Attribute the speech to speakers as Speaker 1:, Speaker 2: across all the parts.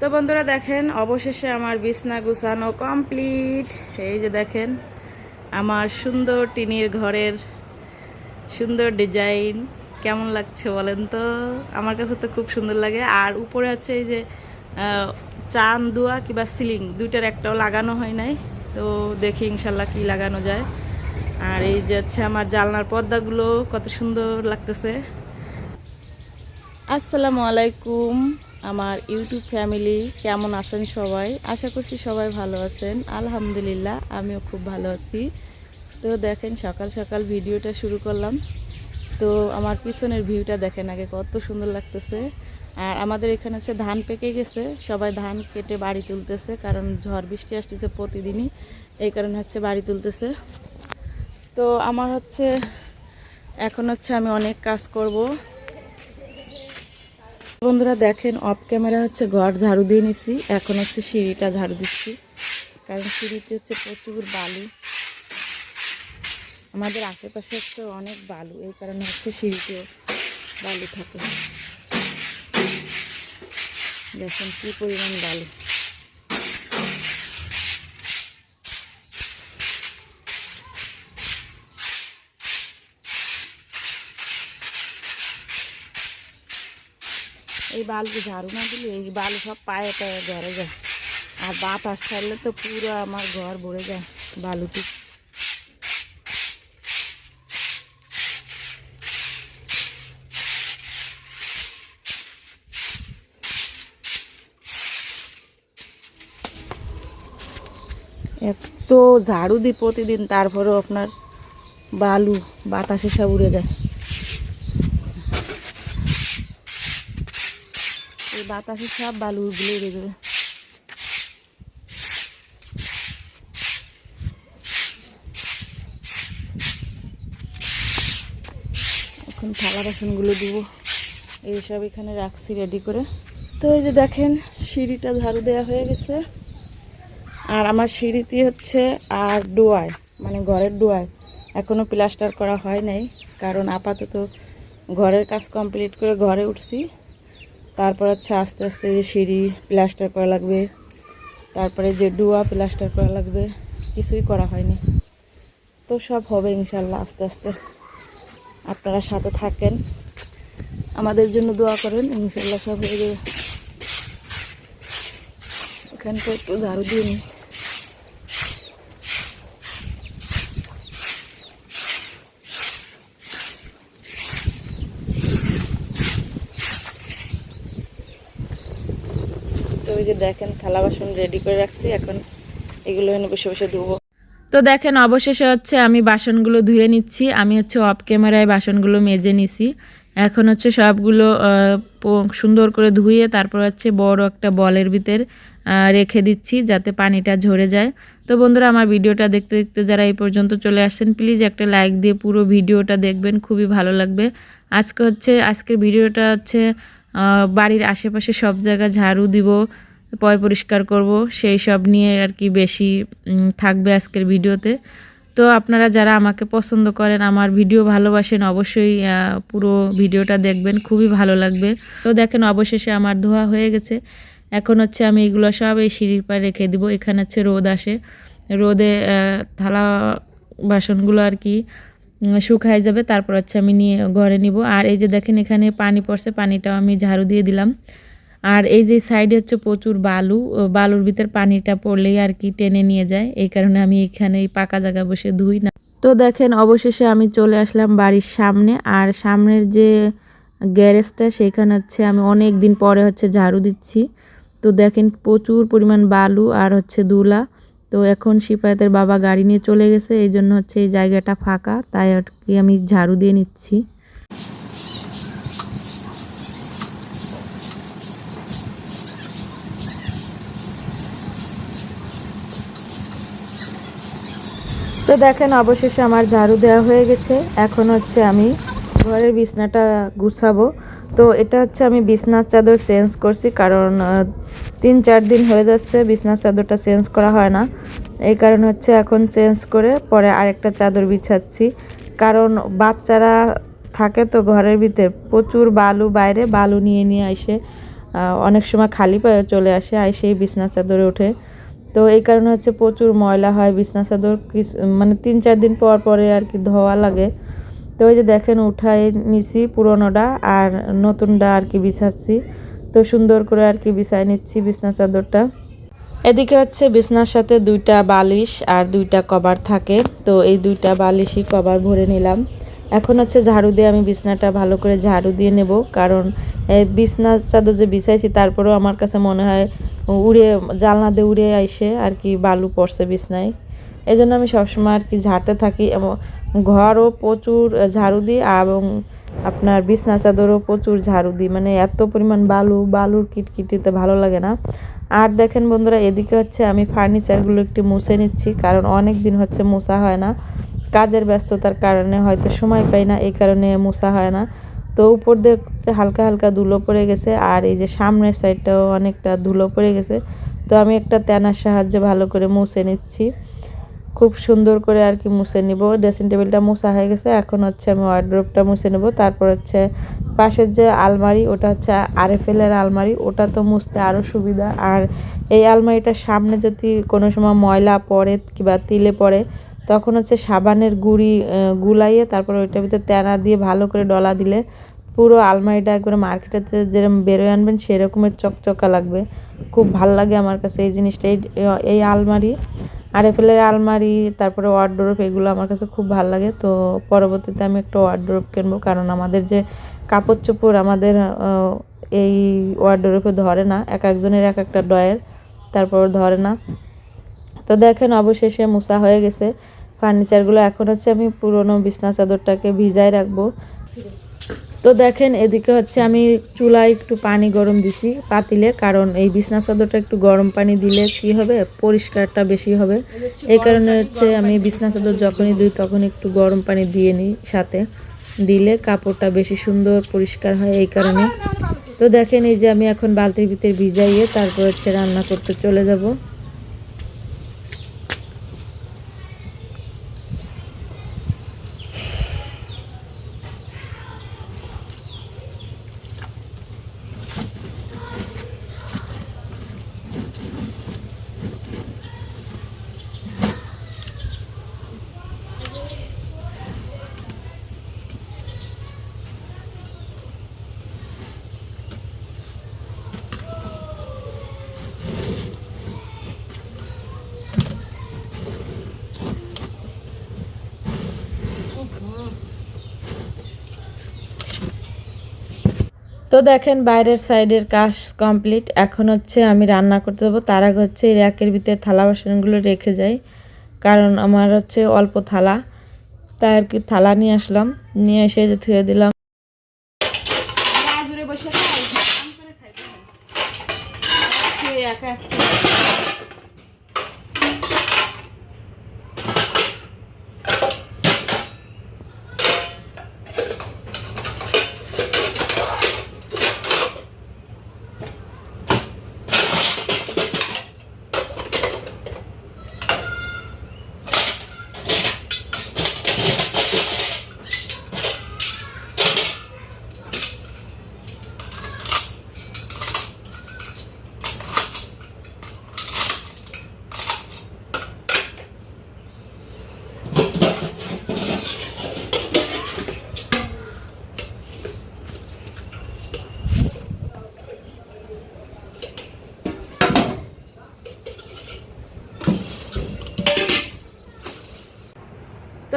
Speaker 1: তো বন্ধুরা দেখেন, অবশেষে আমার বিছনা গুছানো কমপ্লিট এই যে দেখেন, আমার সুন্দর টিনের ঘরের সুন্দর ডিজাইন কেমন লাগছে বলেন তো? আমার কাছে তো খুব সুন্দর লাগে। আর উপরে আছে এই যে চান, দুয়া কিংবা সিলিং, দুইটার একটাও লাগানো হয় নাই। তো দেখি ইনশাল্লাহ কি লাগানো যায়। আর এই যে হচ্ছে আমার জানলার পর্দাগুলো, কত সুন্দর লাগতেছে। আসসালামু আলাইকুম। আমার ইউটিউব ফ্যামিলি কেমন আছেন সবাই? আশা করছি সবাই ভালো আছেন। আলহামদুলিল্লাহ, আমিও খুব ভালো আছি। তো দেখেন, সকাল সকাল ভিডিওটা শুরু করলাম। তো আমার পিছনের ভিউটা দেখেন আগে কত সুন্দর লাগতেছে। আর আমাদের এখানে হচ্ছে ধান পেকে গেছে। সবাই ধান কেটে বাড়ি তুলতেছে, কারণ ঝড় বৃষ্টি আসতেছে প্রতিদিনই। এই কারণে হচ্ছে বাড়ি তুলতেছে। তো আমার হচ্ছে, এখন হচ্ছে আমি অনেক কাজ করব। বন্ধুরা দেখেন অফ ক্যামেরা হচ্ছে ঘর ঝাড়ু দিয়ে নিছি। এখন হচ্ছে সিঁড়িটা ঝাড়ু দিচ্ছি। কারণ সিঁড়িতে হচ্ছে প্রচুর বালু। আমাদের আশেপাশে হচ্ছে অনেক বালু। এই কারণে হচ্ছে সিঁড়িতেও বালু থাকে। দেখেন কি পরিমাণ বালু। এই বালু ঝাড়ু না দিলে এই বালু সব পায়ে পায়ে ঘরে যায়। আর বাতাস ছাড়লে তো পুরো আমার ঘর ভরে যায় বালুতে এত ঝাড়ু দিই প্রতিদিন, তারপরেও আপনার বালু বাতাসে সব উড়ে যায়। বাতাসে সব বালু গুলো উড়ে যাবে। এখন থালা বাসনগুলো দিব এইসব এখানে রাখছি রেডি করে। তো এই যে দেখেন, সিঁড়িটা ঝাড়ু দেওয়া হয়ে গেছে। আর আমার সিঁড়িতে হচ্ছে, আর ডোয়ায় মানে ঘরের ডোয়ায়। এখনও প্লাস্টার করা হয় নাই, কারণ আপাতত ঘরের কাজ কমপ্লিট করে ঘরে উঠছি। তারপর হচ্ছে আস্তে আস্তে যে সিঁড়ি প্লাস্টার করা লাগবে, তারপরে যে ডুয়া প্লাস্টার করা লাগবে, কিছুই করা হয়নি। তো সব হবে ইনশাল্লাহ আস্তে আস্তে। আপনারা সাথে থাকেন, আমাদের জন্য দোয়া করেন ইনশাল্লাহ সব হয়ে যাবে। এখানটা একটু ঝাড়ু দিয়ে যে দেখেন থালা বাসন রেডি করে রাখছি, এখন এগুলো এনে বসে বসে ধুবো। তো দেখেন অবশেষে হচ্ছে আমি বাসনগুলো ধুয়ে নিচ্ছি, আমি হচ্ছে অফ ক্যামেরায় বাসনগুলো মেজে নিছি। এখন হচ্ছে সবগুলো সুন্দর করে ধুয়ে তারপর হচ্ছে বড় একটা বলের ভিতর রেখে দিচ্ছি যাতে পানিটা ঝরে যায়। তো বন্ধুরা, আমার ভিডিওটা দেখতে দেখতে যারা এই পর্যন্ত চলে আসছেন প্লিজ একটা লাইক দিয়ে পুরো ভিডিওটা দেখবেন, খুবই ভালো লাগবে। আজকে হচ্ছে, আজকের ভিডিওটা হচ্ছে বাড়ির আশেপাশে সব জায়গা ঝাড়ু দিব পয় পরিষ্কার করব, সেই সব নিয়ে আর কি বেশি থাকবে আজকের ভিডিওতে। তো আপনারা যারা আমাকে পছন্দ করেন, আমার ভিডিও ভালোবাসেন, অবশ্যই পুরো ভিডিওটা দেখবেন, খুবই ভালো লাগবে। তো দেখেন, অবশেষে আমার ধোয়া হয়ে গেছে। এখন হচ্ছে আমি এগুলো সব এই সিঁড়ির পায়ে রেখে দিব, এখানে হচ্ছে রোদ আসে। রোদে থালা বাসনগুলো আর কি শুকায় যাবে, তারপর হচ্ছে আমি নিয়ে ঘরে নিব। আর এই যে দেখেন, এখানে পানি পড়ছে, পানিটাও আমি ঝাড়ু দিয়ে দিলাম। আর এই যে সাইডে হচ্ছে প্রচুর বালু বালুর ভিতর পানিটা পড়লেই আর কি টেনে নিয়ে যায়। এই কারণে আমি এখানে এই পাকা জায়গা বসে ধুই না। তো দেখেন, অবশেষে আমি চলে আসলাম বাড়ির সামনে। আর সামনের যে গ্যারেজটা, সেখানে হচ্ছে আমি অনেক দিন পরে হচ্ছে ঝাড়ু দিচ্ছি। তো দেখেন, প্রচুর পরিমাণ বালু আর হচ্ছে দুলা। তো এখন সিপাহিতের বাবা গাড়ি নিয়ে চলে গেছে, এই জন্য হচ্ছে এই জায়গাটা ফাঁকা। তাই আর কি আমি ঝাড়ু দিয়ে নিচ্ছি। তো দেখেন, অবশেষে আমার ঝাড়ু দেওয়া হয়ে গেছে। এখন হচ্ছে আমি ঘরের বিছনাটা গুছাবো। তো এটা হচ্ছে আমি বিছনার চাদর চেঞ্জ করছি, কারণ তিন চার দিন হয়ে যাচ্ছে বিছনার চাদরটা চেঞ্জ করা হয় না। এই কারণ হচ্ছে এখন চেঞ্জ করে পরে আরেকটা চাদর বিছাচ্ছি। কারণ, বাচ্চারা থাকে তো ঘরের ভিতরে, প্রচুর বালু বাইরে, বালু নিয়ে নিয়ে আসে। অনেক সময় খালি পায়ে চলে আসে আর সেই বিছনা চাদরে ওঠে। তো এই কারণে হচ্ছে প্রচুর ময়লা হয়, বিছনা চাদর মানে তিন চার দিন পর পরে আর কি ধোয়া লাগে। তো ওই যে দেখেন উঠাই নিছি পুরোনোটা আর নতুনটা আর কি বিছাচ্ছি। তো সুন্দর করে আর কি বিছাই নিচ্ছি বিছনা চাদরটা। এদিকে হচ্ছে বিছনার সাথে দুইটা বালিশ আর দুইটা কভার থাকে। তো এই দুইটা বালিশই কভার ভরে নিলাম। এখন হচ্ছে ঝাড়ু দিয়ে আমি বিছনাটা ভালো করে ঝাড়ু দিয়ে নেব। কারণ বিছনা চাদর যে বিছাইছি, তারপরেও আমার কাছে মনে হয় উড়ে জালনা দিয়ে উড়ে আইসে আর কি বালু পড়ছে বিছনায়। এই জন্য আমি সবসময় আর কি ঝাড়তে থাকি এবং ঘরও প্রচুর ঝাড়ু দিই এবং আপনার বিছনা চাদরও প্রচুর ঝাড়ু দিই। মানে এত পরিমাণ বালু, বালুর কিটকিটিতে ভালো লাগে না। আর দেখেন বন্ধুরা, এদিকে হচ্ছে আমি ফার্নিচারগুলো একটু মুছে নিচ্ছি, কারণ অনেক দিন হচ্ছে মোছা হয় না। কাজের ব্যস্ততার কারণে হয়তো সময় পাই না, এই কারণে মোছা হয় না। তো উপর দিয়ে হালকা হালকা ধুলো পড়ে গেছে, আর এই যে সামনের সাইডটাও অনেকটা ধুলো পড়ে গেছে। তো আমি একটা তেনার সাহায্যে ভালো করে মুছে নিচ্ছি। খুব সুন্দর করে আর কি মুছে নিব। ড্রেসিং টেবিলটা মোছা হয়ে গেছে। এখন হচ্ছে আমি ওয়ার্ড্রোবটা মুছে নেব। তারপর হচ্ছে পাশের যে আলমারি, ওটা হচ্ছে আরএফএলের আলমারি। ওটা তো মুছতে আরও সুবিধা। আর এই আলমারিটার সামনে যদি কোনো সময় ময়লা পড়ে কিংবা তিলে পড়ে, তখন হচ্ছে সাবানের গুঁড়ি গুলাইয়ে তারপর ওইটার ভিতরে তেনা দিয়ে ভালো করে ডলা দিলে পুরো আলমারিটা একবারে মার্কেটেতে যেরকম বেরোয় আনবেন, সেরকমের চকচকা লাগবে। খুব ভালো লাগে আমার কাছে এই জিনিসটা। এই আলমারি আর এফেলের আলমারি, তারপরে ওয়ার্ডরোব এগুলো আমার কাছে খুব ভালো লাগে। তো পরবর্তীতে আমি একটা ওয়ার্ডরোব কিনবো, কারণ আমাদের যে কাপড় চোপড় আমাদের এই ওয়ার্ডরোবে ধরে না, এক একজনের এক একটা ডয়ের তারপর ধরে না। তো দেখেন, অবশেষে মুসা হয়ে গেছে। ফার্নিচারগুলো এখন হচ্ছে আমি পুরনো বিছনা চাদরটাকে ভিজায় রাখব। তো দেখেন, এদিকে হচ্ছে আমি চুলায় একটু পানি গরম দিছি পাতিলে, কারণ এই বিছনা চাদরটা একটু গরম পানি দিলে কি হবে? পরিষ্কারটা বেশি হবে। এই কারণে হচ্ছে আমি বিছনা চাদর যখনই দিই তখন একটু গরম পানি দিয়ে নিই সাথে। দিলে কাপড়টা বেশি সুন্দর, পরিষ্কার হয় এই কারণে। তো দেখেন, এই যে আমি এখন বালতির ভিতরে ভিজাইয়ে তারপর হচ্ছে রান্না করতে চলে যাব তো দেখেন বাইরের সাইডের কাজ কমপ্লিট। এখন হচ্ছে আমি রান্না করতে দেবো তার আগে হচ্ছে র্যাকের ভিতরে থালা বাসনগুলো রেখে যাই। কারণ আমার হচ্ছে অল্প থালা। তাই আর কি থালা নিয়ে আসলাম। নিয়ে এসে যে ধুয়ে দিলাম।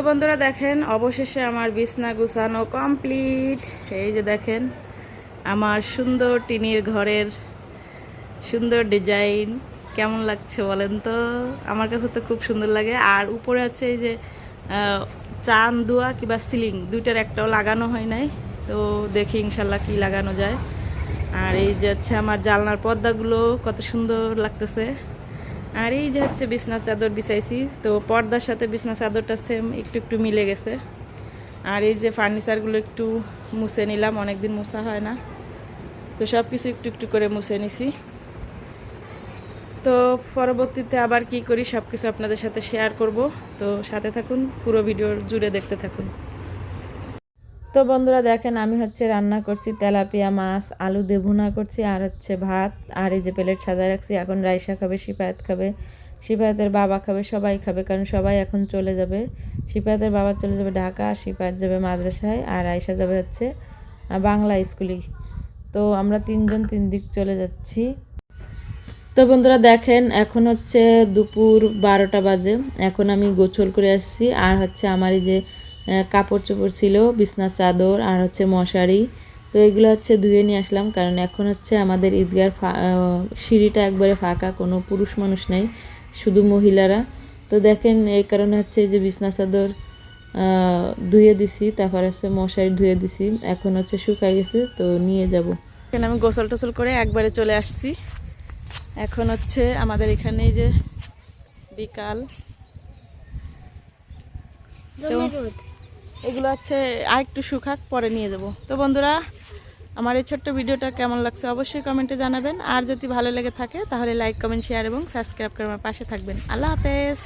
Speaker 1: তো বন্ধুরা দেখেন, অবশেষে আমার বিছনা গুছানো কমপ্লিট এই যে দেখেন, আমার সুন্দর টিনির ঘরের সুন্দর ডিজাইন কেমন লাগছে বলেন তো? আমার কাছে তো খুব সুন্দর লাগে। আর উপরে আছে এই যে চান দুয়া কিংবা সিলিং, দুইটার একটাও লাগানো হয় নাই। তো দেখি ইনশাল্লাহ কি লাগানো যায়। আর এই যে হচ্ছে আমার জানলার পর্দাগুলো কত সুন্দর লাগতেছে। আর এই যে হচ্ছে বিছনা চাদর বিছাইছি, তো পর্দার সাথে বিছনা চাদরটা সেম একটু একটু মিলে গেছে। আর এই যে ফার্নিচারগুলো একটু মুছে নিলাম, অনেকদিন মুছা হয় না। তো সব কিছু একটু একটু করে মুছে নিছি। তো পরবর্তীতে আবার কি করি সব কিছু আপনাদের সাথে শেয়ার করব। তো সাথে থাকুন, পুরো ভিডিও জুড়ে দেখতে থাকুন। তো বন্ধুরা দেখেন আমি হচ্ছে রান্না করছি তেলাপিয়া মাছ, আলু দিয়ে ভুনা করছি, আর হচ্ছে ভাত, আর এই যে প্লেট সাজায় রাখছি। এখন রাইসা খাবে সিপায়াত খাবে। সিপায়াতের বাবা খাবে, সবাই খাবে, কারণ সবাই এখন চলে যাবে। সিপায়াতের বাবা চলে যাবে ঢাকা আর সিপায়াত যাবে মাদ্রাসায়, আর আয়সা যাবে হচ্ছে বাংলা স্কুলে তো আমরা তিনজন তিন দিক চলে যাচ্ছি। তো বন্ধুরা দেখেন, এখন হচ্ছে দুপুর বারোটা বাজে। এখন আমি গোছল করে আসছি, আর হচ্ছে আমার এই যে কাপড় চোপড় ছিল বিছনা চাদর আর হচ্ছে মশারি। তো এগুলো হচ্ছে ধুয়ে নিয়ে আসলাম কারণ এখন হচ্ছে আমাদের ঈদগার সিঁড়িটা একবারে ফাঁকা কোনো পুরুষ মানুষ নেই শুধু মহিলারা। তো দেখেন এই কারণে হচ্ছে এই যে বিছনা চাদর ধুয়ে দিছি তারপর হচ্ছে মশারি ধুয়ে দিছি এখন হচ্ছে শুকায় গেছে তো নিয়ে যাব। এখানে আমি গোসল টোসল করে একবারে চলে আসছি। এখন হচ্ছে আমাদের এখানে যে বিকাল। তো এগুলো হচ্ছে আরেকটু শুকাক পরে নিয়ে যাব তো বন্ধুরা, আমার এই ছোট্ট ভিডিওটা কেমন লাগছে অবশ্যই কমেন্টে জানাবেন। আর যদি ভালো লেগে থাকে, তাহলে লাইক, কমেন্ট, শেয়ার এবং সাবস্ক্রাইব করে আমার পাশে থাকবেন। আল্লাহ হাফেজ।